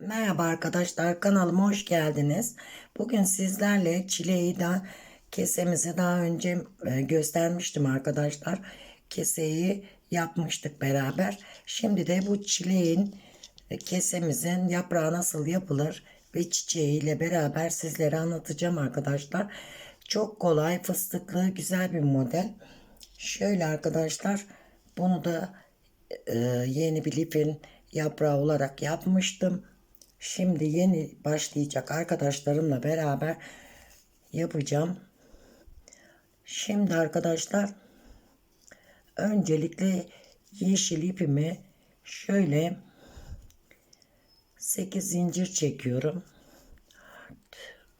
Merhaba arkadaşlar kanalıma hoş geldiniz. Bugün sizlerle çileği de kesemizi daha önce e, göstermiştim arkadaşlar. Keseyi yapmıştık beraber. Şimdi de bu çileğin e, kesemizin yaprağı nasıl yapılır ve çiçeğiyle beraber sizlere anlatacağım arkadaşlar. Çok kolay fıstıklı güzel bir model. Şöyle arkadaşlar bunu da e, yeni bir lifin yaprağı olarak yapmıştım. Şimdi yeni başlayacak arkadaşlarımla beraber yapacağım. Şimdi arkadaşlar öncelikle yeşil ipimi şöyle 8 zincir çekiyorum.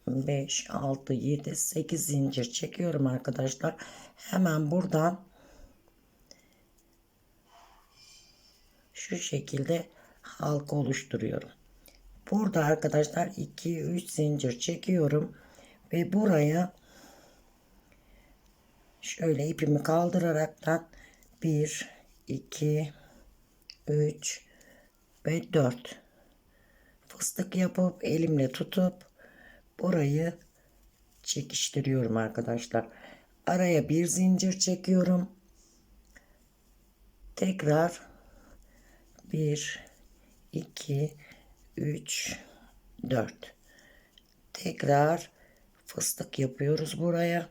5, 6, 7, 8 zincir çekiyorum arkadaşlar. Hemen buradan şu şekilde halka oluşturuyorum. Burada arkadaşlar 2 3 zincir çekiyorum ve buraya şöyle ipimi kaldıraraktan 1 2 3 ve 4 fıstık yapıp elimle tutup burayı çekiştiriyorum arkadaşlar. Araya bir zincir çekiyorum. Tekrar 1 2 3 4 tekrar fıstık yapıyoruz buraya.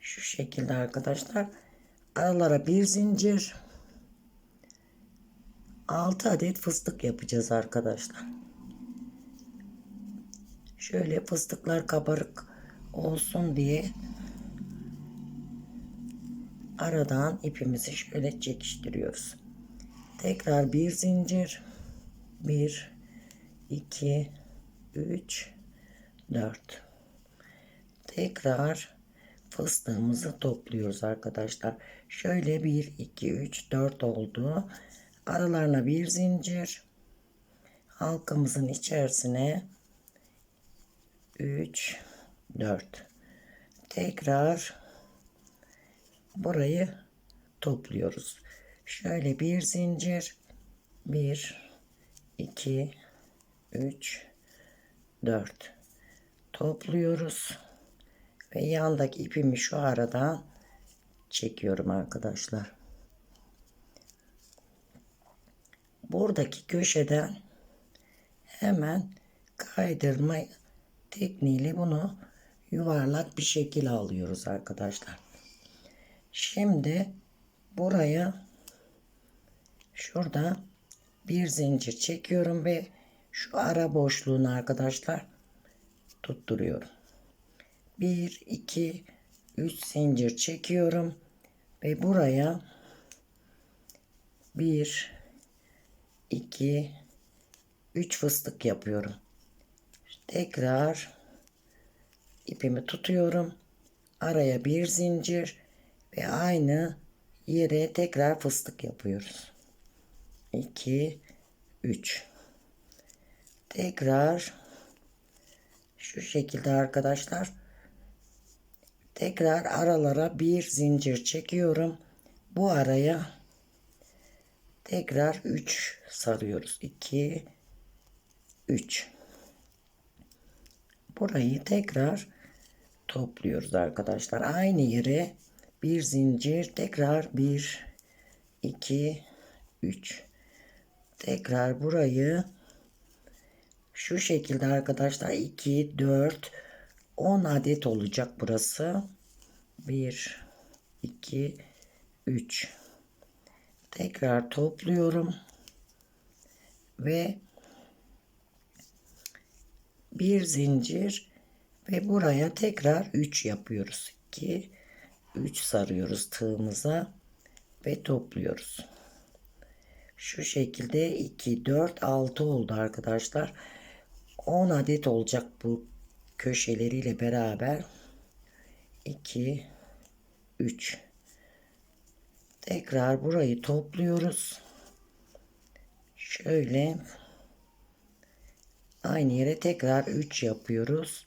Şu şekilde arkadaşlar. Aralara bir zincir. 6 adet fıstık yapacağız arkadaşlar. Şöyle fıstıklar kabarık olsun diye aradan ipimizi şöyle çekiştiriyoruz Tekrar bir zincir. 1 2 3 4 Tekrar fıstığımızı topluyoruz arkadaşlar. Şöyle 1 2 3 4 oldu. Aralarına bir zincir. Halkamızın içerisine 3 4 Tekrar burayı topluyoruz. Şöyle bir zincir. 1 2 3 4 topluyoruz. Ve yandaki ipimi şu aradan çekiyorum arkadaşlar. Buradaki köşeden hemen kaydırma tekniğiyle bunu yuvarlak bir şekil alıyoruz arkadaşlar. Şimdi buraya şurada bir zincir çekiyorum ve şu ara boşluğunu arkadaşlar tutturuyorum. 1 2 3 zincir çekiyorum ve buraya 1 2 3 fıstık yapıyorum. Tekrar ipimi tutuyorum. Araya bir zincir ve aynı yere tekrar fıstık yapıyoruz. 2 3 tekrar şu şekilde arkadaşlar. Tekrar aralara bir zincir çekiyorum. Bu araya tekrar 3 sarıyoruz. 2 3 burayı tekrar topluyoruz arkadaşlar. Aynı yere bir zincir tekrar 1 2 3 tekrar burayı şu şekilde arkadaşlar. 2 4 10 adet olacak burası. 1 2 3 tekrar topluyorum. Ve bir zincir ve buraya tekrar 3 yapıyoruz. 2 3 sarıyoruz tığımıza ve topluyoruz şu şekilde 2, 4, 6 oldu arkadaşlar. 10 adet olacak bu köşeleriyle beraber. 2, 3. Tekrar burayı topluyoruz. Şöyle aynı yere tekrar 3 yapıyoruz.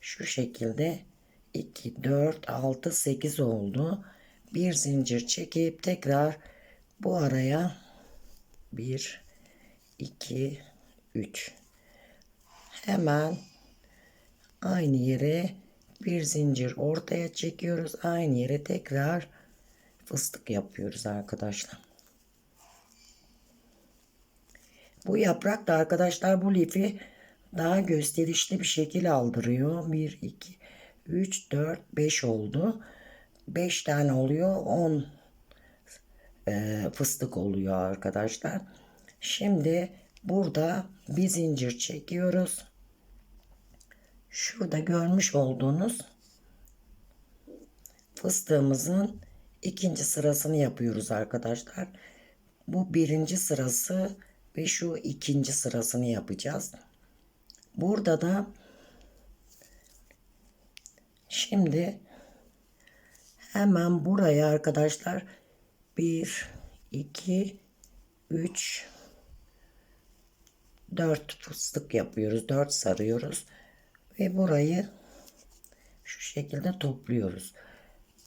Şu şekilde 2, 4, 6, 8 oldu. Bir zincir çekip tekrar bu araya 1 2 3 hemen aynı yere bir zincir ortaya çekiyoruz. Aynı yere tekrar fıstık yapıyoruz arkadaşlar. Bu yaprak da arkadaşlar bu lifi daha gösterişli bir şekil aldırıyor. 1 2 3 4 5 oldu 5 tane oluyor 10 e, fıstık oluyor arkadaşlar. Şimdi burada bir zincir çekiyoruz. Şurada görmüş olduğunuz fıstığımızın ikinci sırasını yapıyoruz arkadaşlar. Bu birinci sırası ve şu ikinci sırasını yapacağız. Burada da şimdi hemen buraya arkadaşlar. 1 2 3 4 fıstık yapıyoruz. 4 sarıyoruz. Ve burayı şu şekilde topluyoruz.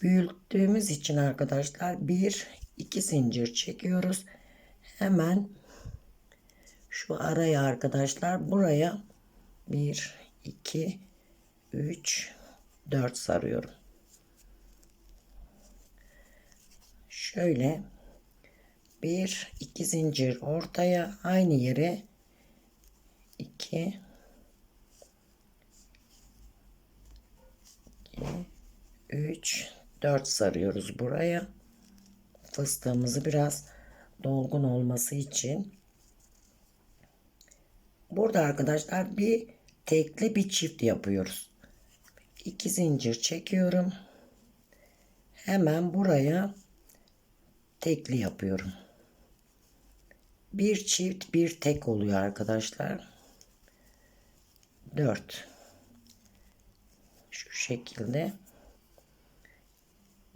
Büyüttüğümüz için arkadaşlar 1 2 zincir çekiyoruz. Hemen şu araya arkadaşlar buraya 1 2 3 4 sarıyorum şöyle bir iki zincir ortaya aynı yere 2 3 4 sarıyoruz buraya. Fıstığımızı biraz dolgun olması için. Burada arkadaşlar bir tekli bir çift yapıyoruz. 2 zincir çekiyorum. Hemen buraya tekli yapıyorum. Bir çift bir tek oluyor arkadaşlar. 4 şu şekilde.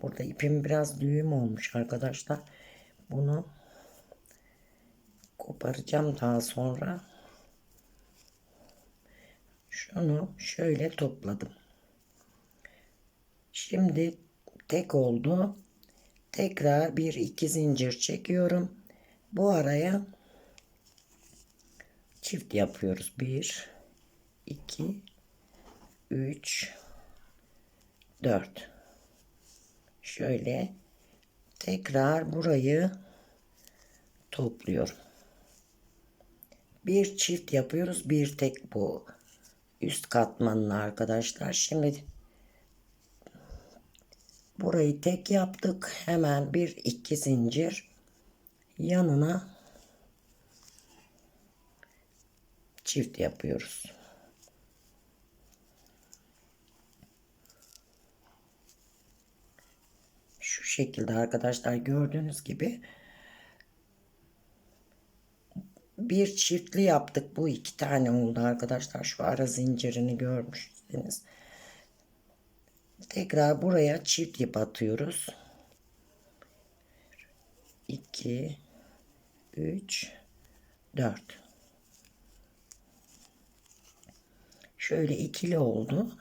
Burada ipim biraz düğüm olmuş arkadaşlar. Bunu koparacağım daha sonra. Şunu şöyle topladım. Şimdi tek oldu tekrar bir iki zincir çekiyorum. Bu araya çift yapıyoruz. 1 2 3 4 şöyle tekrar burayı topluyorum. Bir çift yapıyoruz. Bir tek bu. Üst katmanını arkadaşlar. Şimdi burayı tek yaptık. Hemen bir iki zincir yanına çift yapıyoruz. Şu şekilde arkadaşlar gördüğünüz gibi bir çiftli yaptık. Bu iki tane oldu arkadaşlar. Şu ara zincirini görmüşsünüz tekrar buraya çift ip atıyoruz. 2 3 4 şöyle ikili oldu.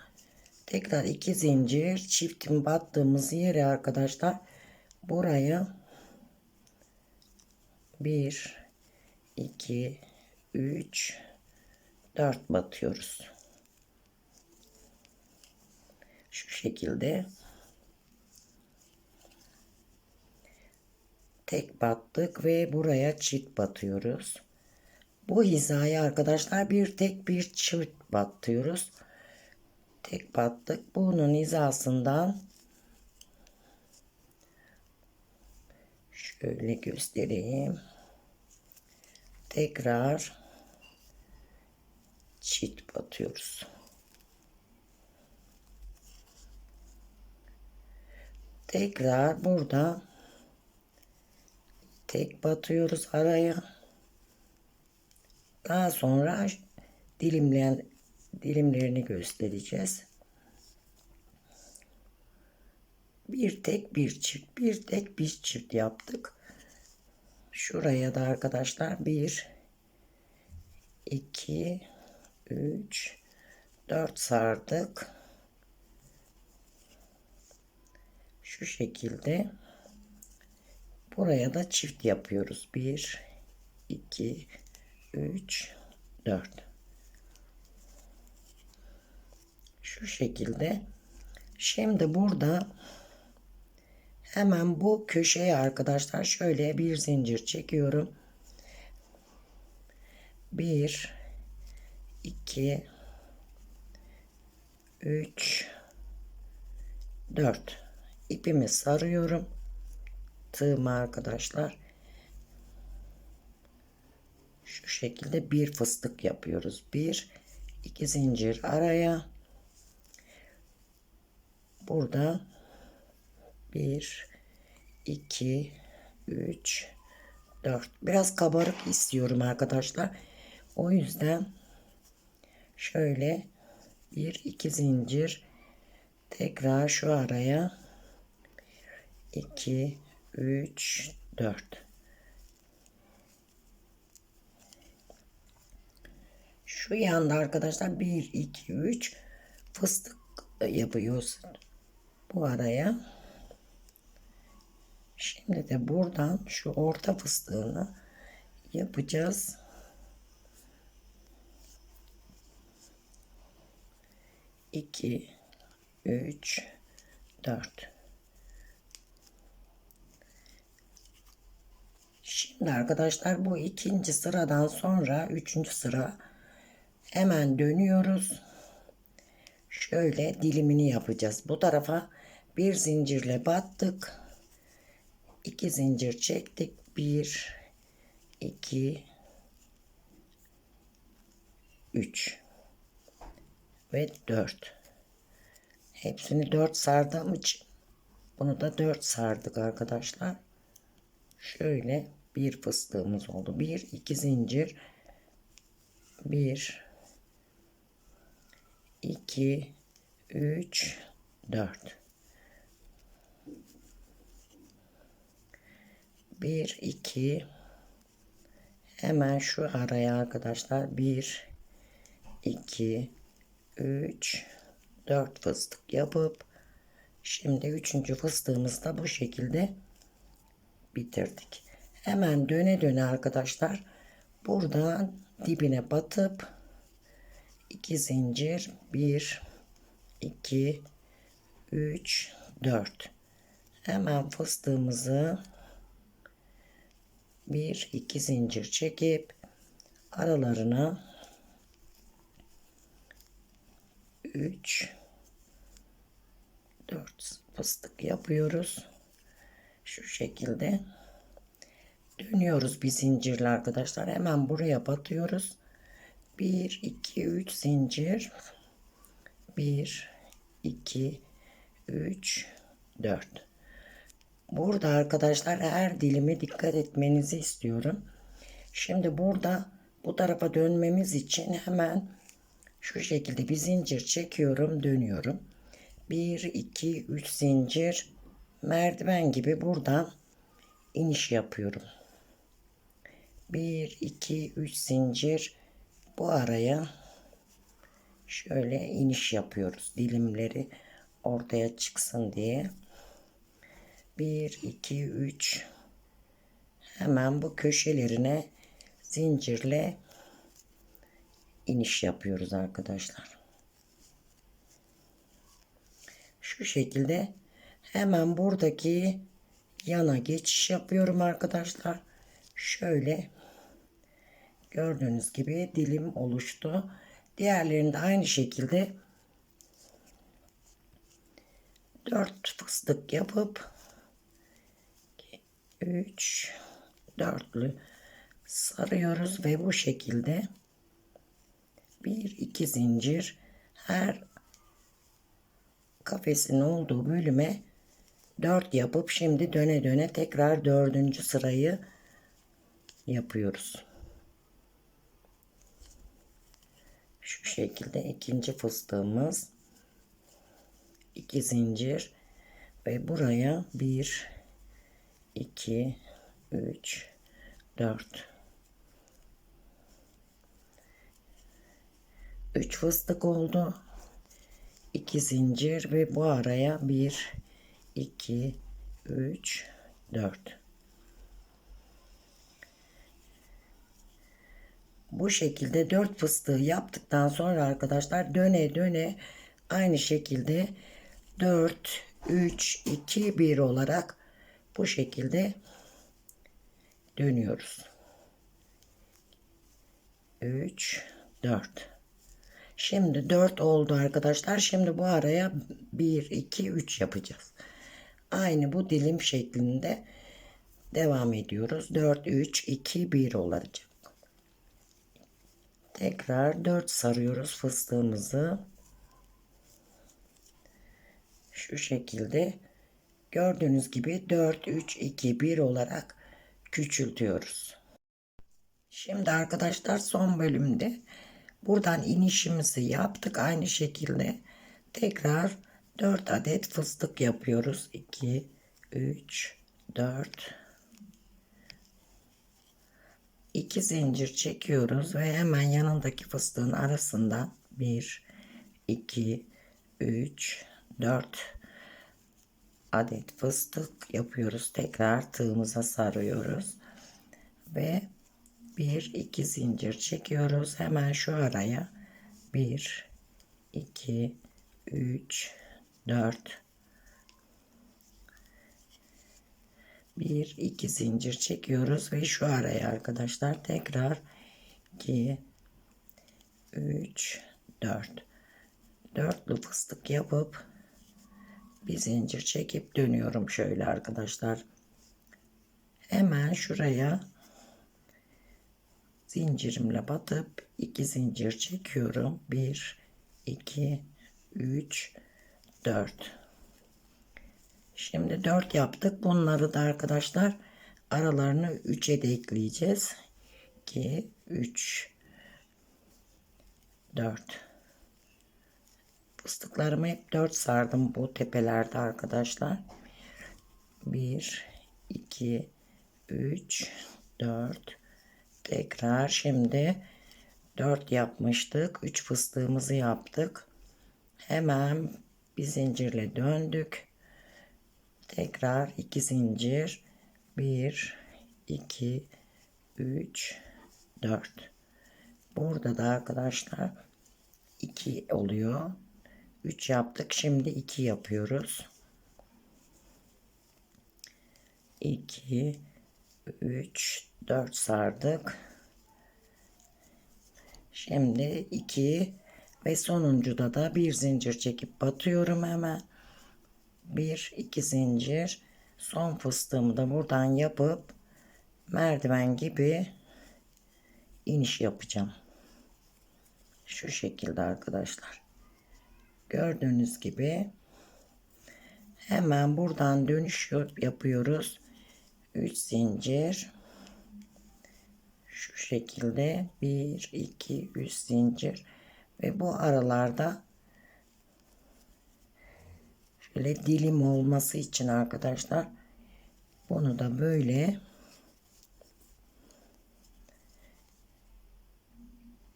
Tekrar iki zincir çiftin battığımız yere arkadaşlar buraya 1 2 3 4 batıyoruz şu şekilde. Tek battık ve buraya çift batıyoruz. Bu hizaya arkadaşlar bir tek bir çift batıyoruz. Tek battık. Bunun hizasından şöyle göstereyim. Tekrar çift batıyoruz tekrar burada tek batıyoruz araya. Daha sonra dilimleyen dilimlerini göstereceğiz. Bir tek bir çift bir tek bir çift yaptık. Şuraya da arkadaşlar 1 2 3 4 sardık Şu şekilde buraya da çift yapıyoruz. 1 2 3 4 Şu şekilde. Şimdi burada hemen bu köşeye arkadaşlar şöyle bir zincir çekiyorum. 1 2 3 4 ipimi sarıyorum. Tığımı arkadaşlar. Şu şekilde bir fıstık yapıyoruz. Bir iki zincir araya. Burada bir iki üç dört. Biraz kabarık istiyorum arkadaşlar. O yüzden şöyle bir iki zincir tekrar şu araya 2 3 4 şu yanda arkadaşlar 1 2 3 fıstık yapıyoruz bu araya. Şimdi de buradan şu orta fıstığını yapacağız. 2 3 4 Şimdi arkadaşlar bu ikinci sıradan sonra üçüncü sıra hemen dönüyoruz. Şöyle dilimini yapacağız. Bu tarafa bir zincirle battık. iki zincir çektik. Bir, iki, üç ve 4. Hepsini 4 sardığım için bunu da 4 sardık arkadaşlar. Şöyle bir fıstığımız oldu. 1 2 zincir 1 2 3 4 1 2 hemen şu araya arkadaşlar 1 2 3 4 fıstık yapıp şimdi üçüncü fıstığımızı da bu şekilde bitirdik. Hemen döne döne arkadaşlar buradan dibine batıp 2 zincir 1 2 3 4 hemen fıstığımızı 1 2 zincir çekip aralarına 3 4 fıstık yapıyoruz. Şu şekilde dönüyoruz bir zincirle arkadaşlar. Hemen buraya batıyoruz. 1 2 3 zincir 1 2 3 4 Burada arkadaşlar her dilime dikkat etmenizi istiyorum. Şimdi burada bu tarafa dönmemiz için hemen şu şekilde bir zincir çekiyorum dönüyorum 1 2 3 zincir merdiven gibi buradan iniş yapıyorum 1 2 3 zincir bu araya şöyle iniş yapıyoruz dilimleri ortaya çıksın diye 1 2 3 hemen bu köşelerine zincirle iniş yapıyoruz arkadaşlar. Şu şekilde hemen buradaki yana geçiş yapıyorum arkadaşlar. Şöyle gördüğünüz gibi dilim oluştu. Diğerlerini de aynı şekilde 4 fıstık yapıp 3 dörtlü sarıyoruz ve bu şekilde bir iki zincir her kafesin olduğu bölüme 4 yapıp şimdi döne döne tekrar dördüncü sırayı yapıyoruz. Şu şekilde ikinci fıstığımız iki zincir ve buraya 1 2 3 4 3 fıstık oldu. 2 zincir ve bu araya 1 2 3 4 Bu şekilde 4 fıstığı yaptıktan sonra arkadaşlar döne döne aynı şekilde 4 3 2 1 olarak bu şekilde dönüyoruz. 3 4 Şimdi 4 oldu arkadaşlar. Şimdi bu araya 1 2 3 yapacağız. Aynı bu dilim şeklinde devam ediyoruz. 4 3 2 1 olacak. Tekrar 4 sarıyoruz fıstığımızı. Şu şekilde gördüğünüz gibi 4 3 2 1 olarak küçültüyoruz. Şimdi arkadaşlar son bölümde buradan inişimizi yaptık. Aynı şekilde tekrar 4 adet fıstık yapıyoruz. 2 3 4 2 zincir çekiyoruz ve hemen yanındaki fıstığın arasından 1 2 3 4 adet fıstık yapıyoruz. Tekrar tığımıza sarıyoruz ve bir iki zincir çekiyoruz. Hemen şu araya bir iki üç dört bir iki zincir çekiyoruz ve şu araya arkadaşlar tekrar 2 3 4 dörtlü fıstık yapıp bir zincir çekip dönüyorum şöyle arkadaşlar. Hemen şuraya zincirimle batıp iki zincir çekiyorum. 1 2 3 4 Şimdi 4 yaptık. Bunları da arkadaşlar aralarını 3'e de ekleyeceğiz. 2 3 4 Fıstıklarımı hep 4 sardım bu tepelerde arkadaşlar. 1 2 3 4 tekrar şimdi 4 yapmıştık. 3 fıstığımızı yaptık. Hemen bir zincirle döndük. Tekrar 2 zincir. 1 2 3 4 Burada da arkadaşlar 2 oluyor. 3 yaptık. Şimdi 2 yapıyoruz. 2 3 4 sardık. Şimdi 2 ve sonuncuda da bir zincir çekip batıyorum hemen. Bir iki zincir son fıstığımı da buradan yapıp merdiven gibi iniş yapacağım. Şu şekilde arkadaşlar. Gördüğünüz gibi hemen buradan dönüş yapıyoruz. 3 zincir şu şekilde 1 2 3 zincir ve bu aralarda şöyle dilim olması için arkadaşlar bunu da böyle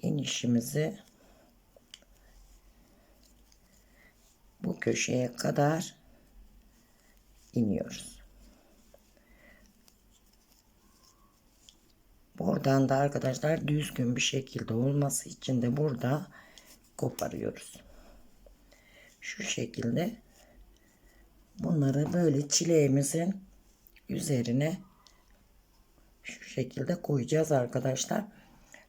inişimizi bu köşeye kadar iniyoruz. Buradan da arkadaşlar düzgün bir şekilde olması için de burada koparıyoruz. Şu şekilde bunları böyle çileğimizin üzerine şu şekilde koyacağız arkadaşlar.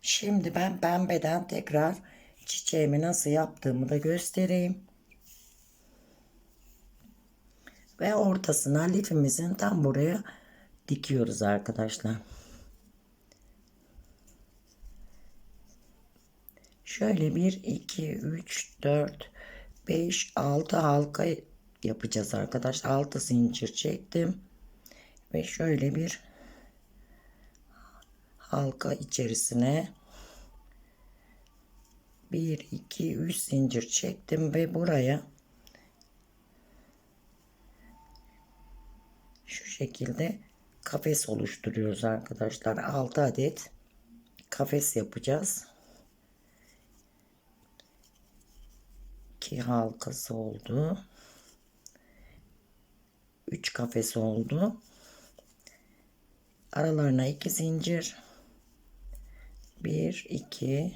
Şimdi ben pembeden tekrar çiçeğimi nasıl yaptığımı da göstereyim. Ve ortasına lifimizin tam buraya dikiyoruz arkadaşlar. Şöyle 1, 2, 3, 4, 5, 6 halka yapacağız arkadaşlar. 6 zincir çektim. Ve şöyle bir halka içerisine 1, 2, 3 zincir çektim ve buraya şu şekilde kafes oluşturuyoruz arkadaşlar. 6 adet kafes yapacağız. 2 halkası oldu. 3 kafes oldu. Aralarına 2 zincir. 1 2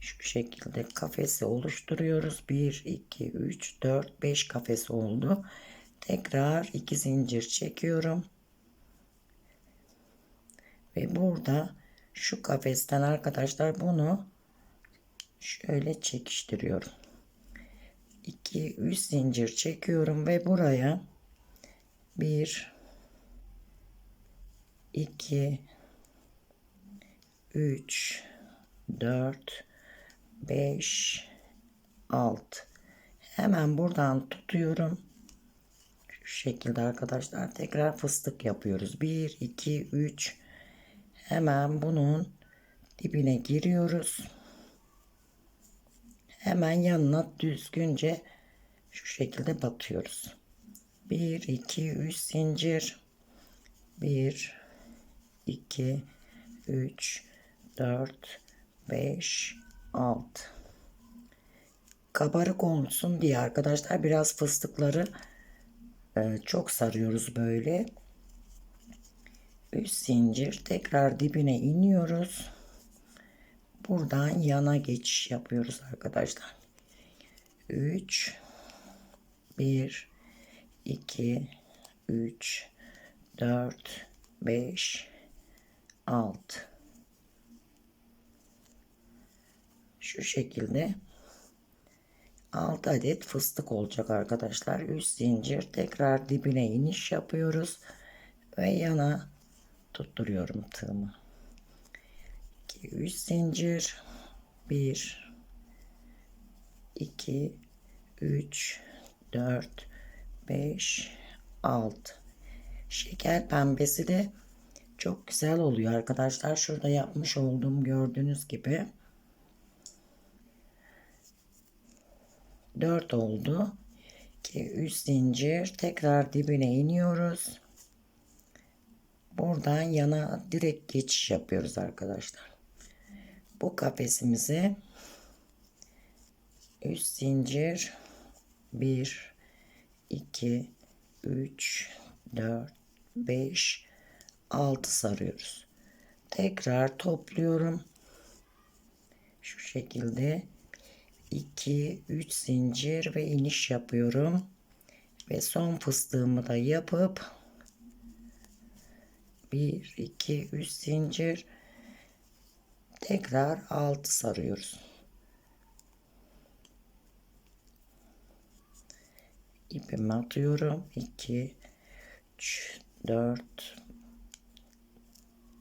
şu şekilde kafesi oluşturuyoruz. 1 2 3 4 5 kafes oldu. Tekrar 2 zincir çekiyorum. Ve burada şu kafesten arkadaşlar bunu şöyle çekiştiriyorum. 2 3 zincir çekiyorum ve buraya 1 2 3 4 5 6 hemen buradan tutuyorum. Şu şekilde arkadaşlar tekrar fıstık yapıyoruz. 1 2 3 hemen bunun dibine giriyoruz hemen yanına düzgünce şu şekilde batıyoruz. 1 2 3 zincir. 1 2 3 4 5 6 kabarık olsun diye arkadaşlar biraz fıstıkları e, çok sarıyoruz böyle. 3 zincir tekrar dibine iniyoruz buradan yana geçiş yapıyoruz arkadaşlar. 3 1 2 3 4 5 6 şu şekilde 6 adet fıstık olacak arkadaşlar. 3 zincir tekrar dibine iniş yapıyoruz ve yana tutturuyorum tığımı 2 3 zincir. 1 2 3 4 5 6 şeker pembesi de çok güzel oluyor arkadaşlar. Şurada yapmış olduğum gördüğünüz gibi. 4 oldu. 2 3 zincir. Tekrar dibine iniyoruz. Buradan yana direkt geçiş yapıyoruz arkadaşlar bu kafesimizi 3 zincir. 1 2 3 4 5 6 sarıyoruz. Tekrar topluyorum. Şu şekilde 2 3 zincir ve iniş yapıyorum. Ve son fıstığımı da yapıp 1 2 3 zincir tekrar 6 sarıyoruz. İpimi atıyorum. 2 3 4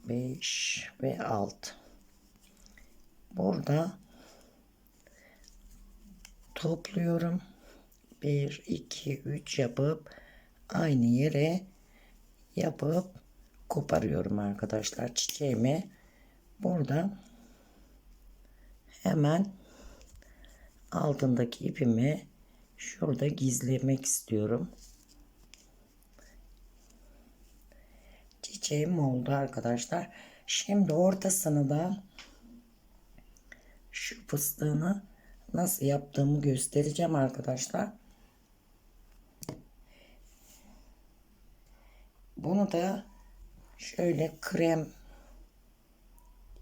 5 ve 6 burada topluyorum. 1 2 3 yapıp aynı yere yapıp koparıyorum arkadaşlar çiçeğimi burada hemen altındaki ipimi şurada gizlemek istiyorum. Çiçeğim oldu arkadaşlar. Şimdi ortasını da şu fıstığını nasıl yaptığımı göstereceğim arkadaşlar. Bunu da şöyle krem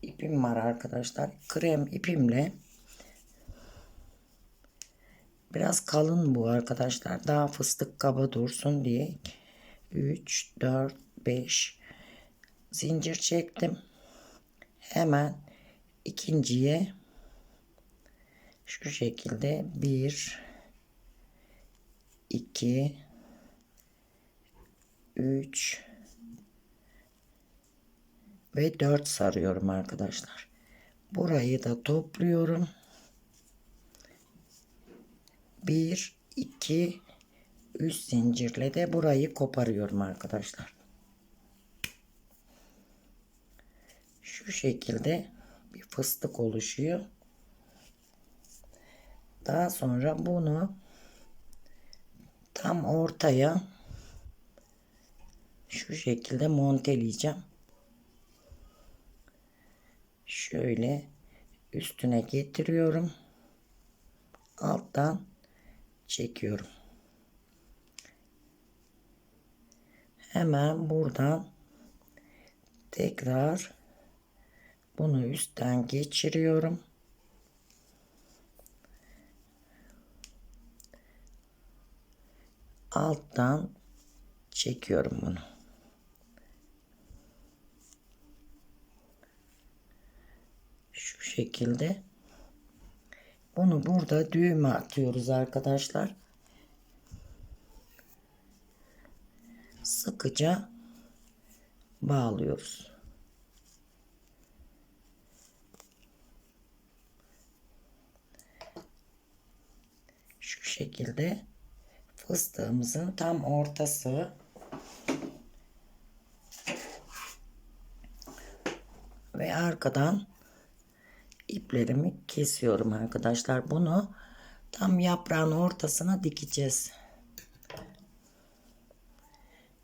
ipim var arkadaşlar. Krem ipimle biraz kalın bu arkadaşlar. Daha fıstık kaba dursun diye 3 4 5 zincir çektim. Hemen ikinciye şu şekilde 1 2 3 ve 4 sarıyorum arkadaşlar. Burayı da topluyorum. 1 2 3 zincirle de burayı koparıyorum arkadaşlar. Şu şekilde bir fıstık oluşuyor. Daha sonra bunu tam ortaya şu şekilde monteleyeceğim şöyle üstüne getiriyorum. Alttan çekiyorum. Hemen buradan tekrar bunu üstten geçiriyorum. Alttan çekiyorum bunu. Şekilde. Bunu burada düğme atıyoruz arkadaşlar. Sıkıca bağlıyoruz. Şu şekilde fıstığımızın tam ortası ve arkadan iplerimi kesiyorum arkadaşlar. Bunu tam yaprağın ortasına dikeceğiz.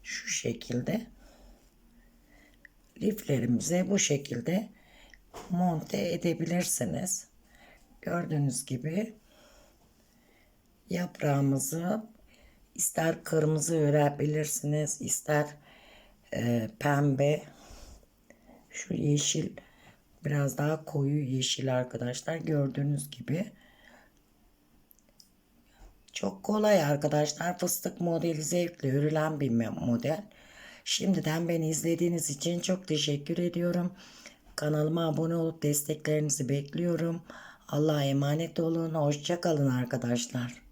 Şu şekilde liflerimize bu şekilde monte edebilirsiniz. Gördüğünüz gibi yaprağımızı ister kırmızı örebilirsiniz, ister e, pembe, şu yeşil biraz daha koyu yeşil arkadaşlar gördüğünüz gibi. Çok kolay arkadaşlar fıstık modeli zevkle örülen bir model. Şimdiden beni izlediğiniz için çok teşekkür ediyorum. Kanalıma abone olup desteklerinizi bekliyorum. Allah'a emanet olun hoşça kalın arkadaşlar